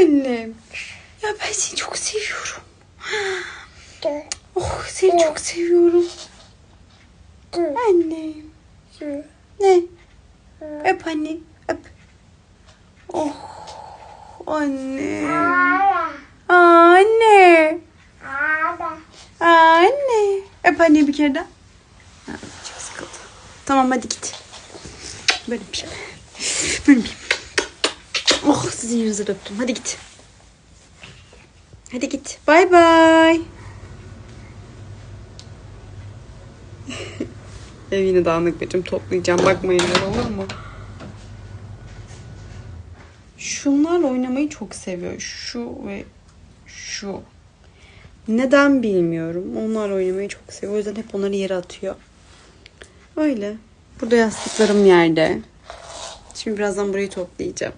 annem. Ya ben seni çok seviyorum. Oh seni çok seviyorum. Annem. Ne? Öp anne. Öp. Oh. Anne. Anne. Anne. Öp anne bir kere daha. Ha, çok sıkıldı. Tamam hadi git. Böyle bir şey. Böyle bir. Oh sizin yüzünüzü de öptüm. Hadi git. Hadi git. Bay bay. Ev yine dağınık bacım toplayacağım. Bakmayın olur mu? Şunlarla oynamayı çok seviyor. Şu ve şu. Neden bilmiyorum. Onlarla oynamayı çok seviyor. O yüzden hep onları yere atıyor. Öyle. Burada yastıklarım yerde. Şimdi birazdan burayı toplayacağım.